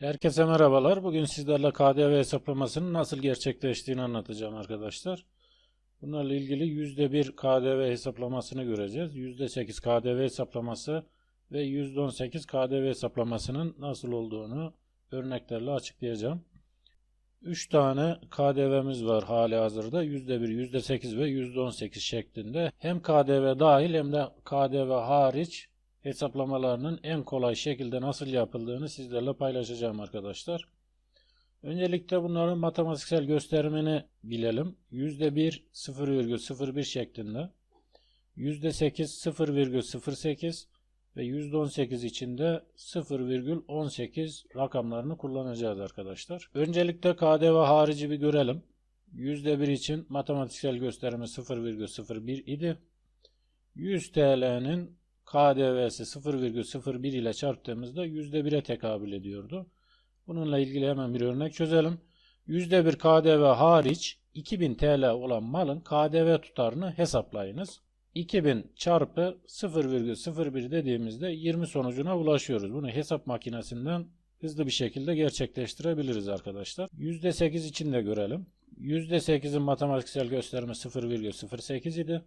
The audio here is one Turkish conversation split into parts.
Herkese merhabalar. Bugün sizlerle KDV hesaplamasının nasıl gerçekleştiğini anlatacağım arkadaşlar. Bunlarla ilgili %1 KDV hesaplamasını göreceğiz. %8 KDV hesaplaması ve %18 KDV hesaplamasının nasıl olduğunu örneklerle açıklayacağım. 3 tane KDV'miz var hali hazırda. %1, %8 ve %18 şeklinde. Hem KDV dahil hem de KDV hariç hesaplamalarının en kolay şekilde nasıl yapıldığını sizlerle paylaşacağım arkadaşlar. Öncelikle bunların matematiksel gösterimini bilelim. %1 0,01 şeklinde, %8 0,08 ve %18 içinde 0,18 rakamlarını kullanacağız arkadaşlar. Öncelikle KDV harici bir görelim. %1 için matematiksel gösterimi 0,01 idi. 100 TL'nin KDV'si 0,01 ile çarptığımızda %1'e tekabül ediyordu. Bununla ilgili hemen bir örnek çözelim. %1 KDV hariç 2000 TL olan malın KDV tutarını hesaplayınız. 2000 çarpı 0,01 dediğimizde 20 sonucuna ulaşıyoruz. Bunu hesap makinesinden hızlı bir şekilde gerçekleştirebiliriz arkadaşlar. %8 için de görelim. %8'in matematiksel gösterimi 0,08 idi.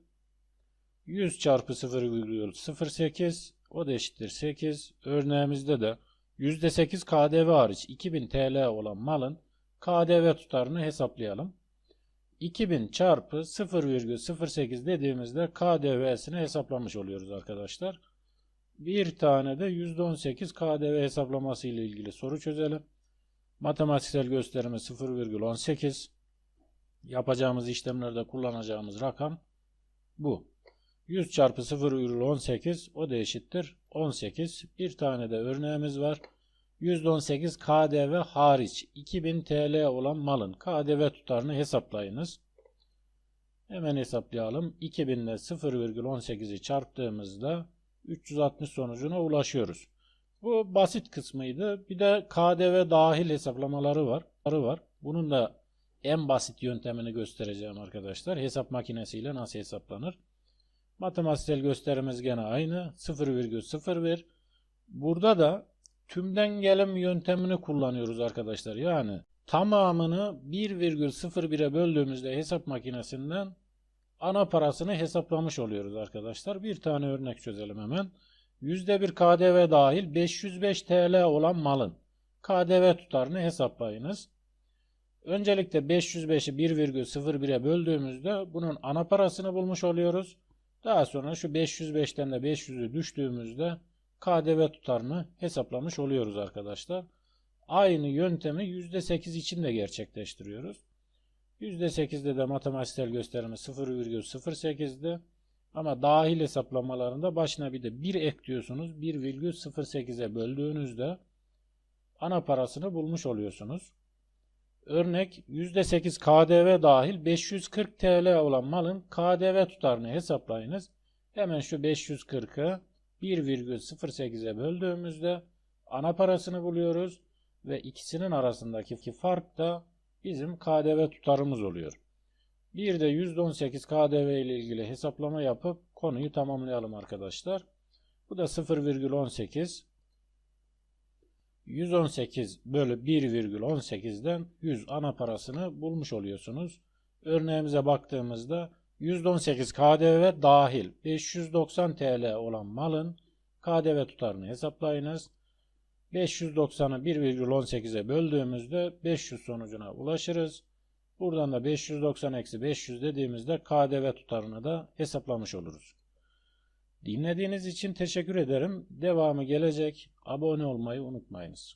100 çarpı 0,08 o da eşittir 8. Örneğimizde de %8 KDV hariç 2000 TL olan malın KDV tutarını hesaplayalım. 2000 çarpı 0,08 dediğimizde KDV'sini hesaplamış oluyoruz arkadaşlar. Bir tane de %18 KDV hesaplaması ile ilgili soru çözelim. Matematiksel gösterimi 0,18. Yapacağımız işlemlerde kullanacağımız rakam bu. 100 çarpı 0,18 o da eşittir 18. Bir tane de örneğimiz var. %18 KDV hariç 2000 TL olan malın KDV tutarını hesaplayınız. Hemen hesaplayalım. 2000 ile 0,18'i çarptığımızda 360 sonucuna ulaşıyoruz. Bu basit kısmıydı. Bir de KDV dahil hesaplamaları var. var. Bunun da en basit yöntemini göstereceğim arkadaşlar. Hesap makinesiyle nasıl hesaplanır? Matematiksel gösterimiz gene aynı. 0,01. Burada da tümden gelim yöntemini kullanıyoruz arkadaşlar. Yani tamamını 1,01'e böldüğümüzde hesap makinesinden ana parasını hesaplamış oluyoruz arkadaşlar. Bir tane örnek çözelim hemen. %1 KDV dahil 505 TL olan malın KDV tutarını hesaplayınız. Öncelikle 505'i 1,01'e böldüğümüzde bunun ana parasını bulmuş oluyoruz. Daha sonra şu 505'ten de 500'ü düştüğümüzde KDV tutarını hesaplamış oluyoruz arkadaşlar. Aynı yöntemi %8 için de gerçekleştiriyoruz. %8'de de matematiksel gösterimi 0,08'di. Ama dahil hesaplamalarında başına bir de 1 ekliyorsunuz. 1,08'e böldüğünüzde ana parasını bulmuş oluyorsunuz. Örnek %8 KDV dahil 540 TL olan malın KDV tutarını hesaplayınız. Hemen şu 540'ı 1,08'e böldüğümüzde ana parasını buluyoruz ve ikisinin arasındaki fark da bizim KDV tutarımız oluyor. Bir de %18 KDV ile ilgili hesaplama yapıp konuyu tamamlayalım arkadaşlar. Bu da 0,18 118 bölü 1,18'den 100 ana parasını bulmuş oluyorsunuz. Örneğimize baktığımızda 118 KDV dahil 590 TL olan malın KDV tutarını hesaplayınız. 590'ı 1,18'e böldüğümüzde 500 sonucuna ulaşırız. Buradan da 590 eksi 500 dediğimizde KDV tutarını da hesaplamış oluruz. Dinlediğiniz için teşekkür ederim. Devamı gelecek. Abone olmayı unutmayınız.